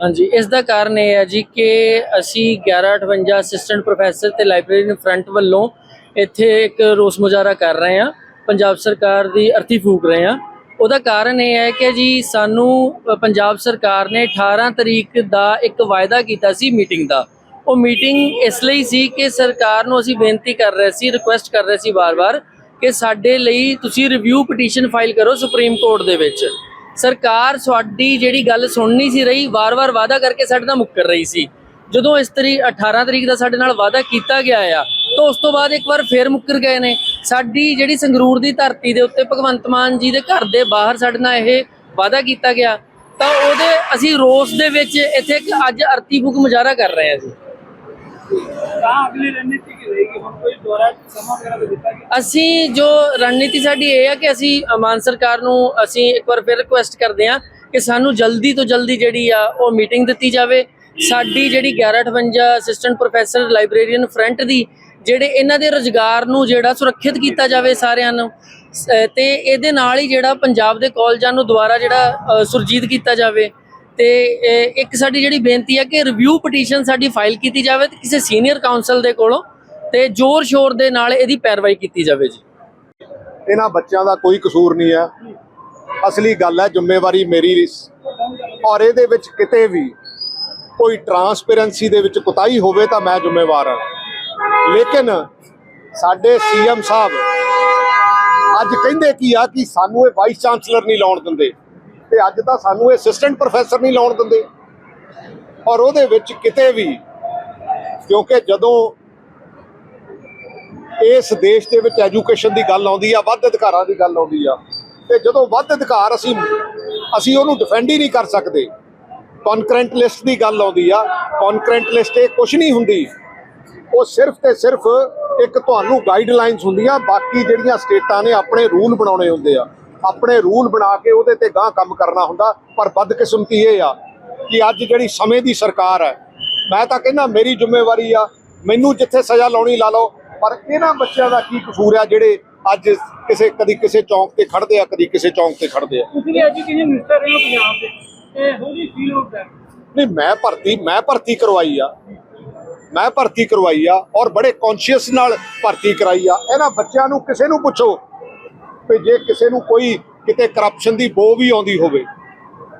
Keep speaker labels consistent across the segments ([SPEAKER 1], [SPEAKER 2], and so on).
[SPEAKER 1] ਹਾਂਜੀ, ਇਸ ਦਾ ਕਾਰਨ ਇਹ ਹੈ ਜੀ ਕਿ ਅਸੀਂ 1158 ਅਸਿਸਟੈਂਟ ਪ੍ਰੋਫੈਸਰ ਤੇ ਲਾਇਬ੍ਰੇਰੀਅਨ ਫਰੰਟ ਵੱਲੋਂ ਇੱਥੇ ਇੱਕ ਰੋਸ ਮੁਜ਼ਾਹਰਾ ਕਰ ਰਹੇ ਹਾਂ, ਪੰਜਾਬ ਸਰਕਾਰ ਦੀ ਅਰਥੀ ਫੂਕ ਰਹੇ ਹਾਂ। ਉਹਦਾ ਕਾਰਨ ਇਹ ਹੈ ਕਿ ਜੀ ਸਾਨੂੰ ਪੰਜਾਬ ਸਰਕਾਰ ਨੇ 18 ਤਰੀਕ ਦਾ ਇੱਕ ਵਾਅਦਾ ਕੀਤਾ ਸੀ ਮੀਟਿੰਗ ਦਾ। ਉਹ ਮੀਟਿੰਗ ਇਸ ਲਈ ਸੀ ਕਿ ਸਰਕਾਰ ਨੂੰ ਅਸੀਂ ਬੇਨਤੀ ਕਰ ਰਹੇ ਸੀ ਰਿਕੁਐਸਟ ਕਰ ਰਹੇ ਸੀ ਵਾਰ-ਵਾਰ ਕਿ ਸਾਡੇ ਲਈ ਤੁਸੀਂ ਰਿਵਿਊ ਪਟੀਸ਼ਨ ਫਾਈਲ ਕਰੋ ਸੁਪਰੀਮ ਕੋਰਟ ਦੇ ਵਿੱਚ। ਸਰਕਾਰ ਸਾਡੀ ਜਿਹੜੀ ਗੱਲ ਸੁਣਨੀ ਸੀ ਰਹੀ, ਵਾਰ-ਵਾਰ ਵਾਅਦਾ ਕਰਕੇ ਸਾਡੇ ਨਾਲ ਮੁੱਕਰ ਰਹੀ ਸੀ। ਜਦੋਂ ਇਸ ਤਰੀਕ 18 ਤਰੀਕ ਦਾ ਸਾਡੇ ਨਾਲ ਵਾਅਦਾ ਕੀਤਾ ਗਿਆ ਆ, ਤਾਂ ਉਸ ਤੋਂ ਬਾਅਦ ਇੱਕ ਵਾਰ ਫੇਰ ਮੁੱਕਰ ਗਏ ਨੇ। ਸਾਡੀ ਜਿਹੜੀ ਸੰਗਰੂਰ ਦੀ ਧਰਤੀ ਦੇ ਉੱਤੇ ਭਗਵੰਤ ਮਾਨ ਜੀ ਦੇ ਘਰ ਦੇ ਬਾਹਰ ਸਾਡੇ ਨਾਲ ਇਹ ਵਾਅਦਾ ਕੀਤਾ ਗਿਆ, ਤਾਂ ਉਹਦੇ ਅਸੀਂ ਰੋਸ ਦੇ ਵਿੱਚ ਇੱਥੇ ਇੱਕ ਅੱਜ ਅਰਤੀ ਫੂਕ ਮੁਜ਼ਾਹਰਾ ਕਰ ਰਹੇ ਹਾਂ ਜੀ। ਅਸੀਂ ਜੋ ਰਣਨੀਤੀ ਸਾਡੀ ਇਹ ਹੈ ਕਿ ਅਸੀਂ ਮਾਨ ਸਰਕਾਰ ਨੂੰ ਅਸੀਂ ਇੱਕ ਵਾਰ ਫਿਰ ਰਿਕੁਐਸਟ ਕਰਦੇ ਹਾਂ ਕਿ ਸਾਨੂੰ ਜਲਦੀ ਤੋਂ ਜਲਦੀ ਜਿਹੜੀ ਆ ਉਹ ਮੀਟਿੰਗ ਦਿੱਤੀ ਜਾਵੇ। ਸਾਡੀ ਜਿਹੜੀ 1158 ਅਸਿਸਟੈਂਟ ਪ੍ਰੋਫੈਸਰ ਲਾਇਬ੍ਰੇਰੀਅਨ ਫਰੰਟ ਦੀ, ਜਿਹੜੇ ਇਹਨਾਂ ਦੇ ਰੋਜ਼ਗਾਰ ਨੂੰ ਜਿਹੜਾ ਸੁਰੱਖਿਅਤ ਕੀਤਾ ਜਾਵੇ ਸਾਰਿਆਂ ਨੂੰ ਸ- ਤੇ ਇਹਦੇ ਨਾਲ ਹੀ ਜਿਹੜਾ ਪੰਜਾਬ ਦੇ ਕਾਲਜਾਂ ਨੂੰ ਦੁਬਾਰਾ ਜਿਹੜਾ ਸੁਰਜੀਤ ਕੀਤਾ ਜਾਵੇ। ਤੇ ਇੱਕ ਸਾਡੀ ਜਿਹੜੀ ਬੇਨਤੀ ਹੈ ਕਿ ਰਿਵਿਊ ਪਟੀਸ਼ਨ ਸਾਡੀ ਫਾਈਲ ਕੀਤੀ ਜਾਵੇ ਤੇ ਕਿਸੇ ਸੀਨੀਅਰ ਕਾਉਂਸਲ ਦੇ ਕੋਲੋਂ ਤੇ ਜ਼ੋਰ ਸ਼ੋਰ ਦੇ ਨਾਲ ਇਹਦੀ ਪੈਰਵਾਈ ਕੀਤੀ ਜਾਵੇ ਜੀ।
[SPEAKER 2] ਇਹਨਾਂ ਬੱਚਿਆਂ ਦਾ ਕੋਈ ਕਸੂਰ ਨਹੀਂ ਹੈ। ਅਸਲੀ ਗੱਲ ਹੈ ਜ਼ਿੰਮੇਵਾਰੀ ਮੇਰੀ ਔਰ ਇਹਦੇ ਵਿੱਚ ਕਿਤੇ ਵੀ ਕੋਈ ਟਰਾਂਸਪੇਰੈਂਸੀ ਦੇ ਵਿੱਚ ਕੁਤਾਹੀ ਹੋਵੇ ਤਾਂ ਮੈਂ ਜ਼ਿੰਮੇਵਾਰ ਹਾਂ। ਲੇਕਿਨ ਸਾਡੇ ਸੀਐਮ ਸਾਹਿਬ ਅੱਜ ਕਹਿੰਦੇ ਕੀ ਆ ਕਿ ਸਾਨੂੰ ਇਹ ਵਾਈਸ ਚਾਂਸਲਰ ਨਹੀਂ ਲਾਉਣ ਦਿੰਦੇ। ਤੇ ਅੱਜ ਤਾਂ ਸਾਨੂੰ ਇਹ ਅਸਿਸਟੈਂਟ ਪ੍ਰੋਫੈਸਰ ਨਹੀਂ ਲਾਉਣ ਦਿੰਦੇ। ਔਰ ਉਹਦੇ ਵਿੱਚ ਕਿਤੇ ਵੀ, ਕਿਉਂਕਿ ਜਦੋਂ ਇਸ ਦੇਸ਼ ਦੇ ਵਿੱਚ ਐਜੂਕੇਸ਼ਨ ਦੀ ਗੱਲ ਆਉਂਦੀ ਆ, ਵੱਧ ਅਧਿਕਾਰਾਂ ਦੀ ਗੱਲ ਆਉਂਦੀ ਆ, ਤੇ ਜਦੋਂ ਵੱਧ ਅਧਿਕਾਰ ਅਸੀਂ ਅਸੀਂ ਉਹਨੂੰ ਡਿਫੈਂਡ ਹੀ ਨਹੀਂ ਕਰ ਸਕਦੇ। ਕਨਕਰੈਂਟ ਲਿਸਟ ਦੀ ਗੱਲ ਆਉਂਦੀ ਆ ਕਨਕਰੈਂਟ ਲਿਸਟ ਇਹ ਕੁਝ ਨਹੀਂ ਹੁੰਦੀ। ਉਹ ਸਿਰਫ ਤੇ ਸਿਰਫ ਇੱਕ ਤੁਹਾਨੂੰ ਗਾਈਡਲਾਈਨਸ ਹੁੰਦੀਆਂ, ਬਾਕੀ ਜਿਹੜੀਆਂ ਸਟੇਟਾਂ ਨੇ, ਆਪਣੇ ਰੂਲ ਬਣਾਉਣੇ ਹੁੰਦੇ ਆ। ਆਪਣੇ ਰੂਲ ਬਣਾ ਕੇ ਉਹਦੇ ਤੇ ਗਾਂ ਕੰਮ ਕਰਨਾ ਹੁੰਦਾ ਪਰ ਬਦਕਿਸਮਤੀ ਇਹ ਆ ਕਿ ਅੱਜ ਜਿਹੜੀ ਸਮੇਂ ਦੀ ਸਰਕਾਰ ਹੈ ਮੈਂ ਤਾਂ ਕਹਿੰਦਾ ਮੇਰੀ ਜ਼ਿੰਮੇਵਾਰੀ ਆ ਮੈਨੂੰ ਜਿੱਥੇ ਸਜ਼ਾ ਲਾਉਣੀ ਲਾ ਲਓ ਪਰ ਇਹਨਾਂ ਬੱਚਿਆਂ ਦਾ ਕੀ ਕਸੂਰ ਆ ਜਿਹੜੇ ਅੱਜ ਕਿਸੇ ਕਦੀ ਕਿਸੇ ਚੌਂਕ ਤੇ ਖੜਦੇ ਆ ਕਦੀ ਕਿਸੇ ਚੌਂਕ ਤੇ ਖੜਦੇ ਆ।
[SPEAKER 3] ਤੁਸੀਂ ਵੀ ਐਜੂਕੇਸ਼ਨ ਮਿਨਿਸਟਰ ਰਹੇ ਹੋ ਪੰਜਾਬ ਦੇ? ਤੇ ਹੋ ਜੀ ਫੀਲ ਹੁੰਦਾ
[SPEAKER 2] ਨਹੀਂ ਮੈਂ ਭਰਤੀ ਮੈਂ ਭਰਤੀ ਕਰਵਾਈ ਆ। ਮੈਂ ਭਰਤੀ ਕਰਵਾਈ ਆ ਔਰ ਬੜੇ ਕੌਨਸ਼ੀਅਸ ਨਾਲ ਭਰਤੀ ਕਰਾਈ ਆ। ਇਹਨਾਂ ਬੱਚਿਆਂ ਨੂੰ ਕਿਸੇ ਨੂੰ ਪੁੱਛੋ। ਕਿ ਜੇ ਕਿਸੇ ਨੂੰ ਕੋਈ ਕਿਤੇ ਕਰਪਸ਼ਨ ਦੀ ਬੋ ਵੀ ਆਉਂਦੀ ਹੋਵੇ।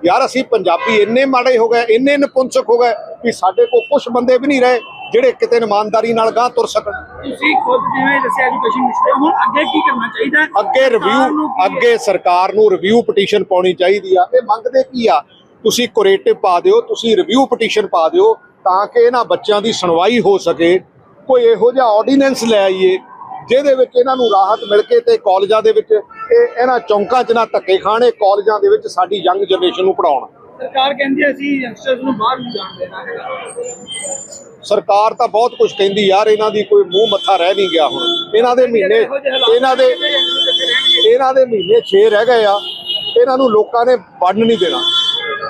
[SPEAKER 2] ਯਾਰ ਅਸੀਂ ਪੰਜਾਬੀ ਇੰਨੇ ਮਾੜੇ ਹੋ ਗਏ ਇੰਨੇ ਨਪੁੰਸਕ ਹੋ ਗਏ ਕਿ ਸਾਡੇ ਕੋਲ ਕੁਝ ਬੰਦੇ ਵੀ ਨਹੀਂ ਰਹੇ ਜਿਹੜੇ ਕਿਤੇ ਇਮਾਨਦਾਰੀ ਨਾਲ ਗਾਂ ਤੁਰ ਸਕਣ।
[SPEAKER 3] ਤੁਸੀਂ ਖੁਦ ਜਿਵੇਂ ਦੱਸਿਆ ਐਜੂਕੇਸ਼ਨ ਮਿਨਿਸਟਰ ਹੁਣ ਅੱਗੇ ਕੀ ਕਰਨਾ ਚਾਹੀਦਾ?
[SPEAKER 2] ਅੱਗੇ ਰਿਵਿਊ ਅੱਗੇ ਸਰਕਾਰ ਨੂੰ ਰਿਵਿਊ ਪਟੀਸ਼ਨ ਪਾਉਣੀ ਚਾਹੀਦੀ ਆ। ਇਹ ਮੰਗਦੇ ਕੀ ਆ? ਤੁਸੀਂ ਕੋਰੇਟਿਵ ਪਾ ਦਿਓ ਤੁਸੀਂ ਰਿਵਿਊ ਪਟੀਸ਼ਨ ਪਾ ਦਿਓ ਤਾਂ ਕਿ ਇਹਨਾਂ ਬੱਚਿਆਂ ਦੀ ਸੁਣਵਾਈ ਹੋ ਸਕੇ। ਕੋਈ ਇਹੋ ਜਿਹਾ ਆਰਡੀਨੈਂਸ ਲੈ ਆਈਏ ਜਿਹਦੇ ਵਿੱਚ ਇਹਨਾਂ ਨੂੰ ਰਾਹਤ ਮਿਲ ਕੇ ਤੇ ਕਾਲਜਾਂ ਦੇ ਵਿੱਚ ਇਹ ਇਹਨਾਂ ਚੌਂਕਾਂ 'ਚ ਨਾ ਧੱਕੇ ਖਾਣੇ ਕਾਲਜਾਂ ਦੇ ਵਿੱਚ ਸਾਡੀ ਯੰਗ ਜਨਰੇਸ਼ਨ ਨੂੰ ਪੜਾਉਣ
[SPEAKER 3] ਸਰਕਾਰ ਕਹਿੰਦੀ ਹੈ ਅਸੀਂ ਯੰਗਸਟਰਸ ਨੂੰ ਬਾਹਰ ਨਹੀਂ ਜਾਣ ਦੇਣਾ
[SPEAKER 2] ਸਰਕਾਰ ਤਾਂ ਬਹੁਤ ਕੁਝ ਕਹਿੰਦੀ ਯਾਰ ਇਹਨਾਂ ਦੀ ਕੋਈ ਮੂੰਹ ਮੱਥਾ ਰਹਿ ਨਹੀਂ ਗਿਆ ਹੁਣ। ਇਹਨਾਂ ਦੇ ਮਹੀਨੇ ਇਹਨਾਂ ਦੇ ਇਹਨਾਂ ਦੇ ਮਹੀਨੇ 6 ਰਹਿ ਗਏ ਆ। ਇਹਨਾਂ ਨੂੰ ਲੋਕਾਂ ਨੇ ਵੰਡ ਨਹੀਂ ਦੇਣਾ।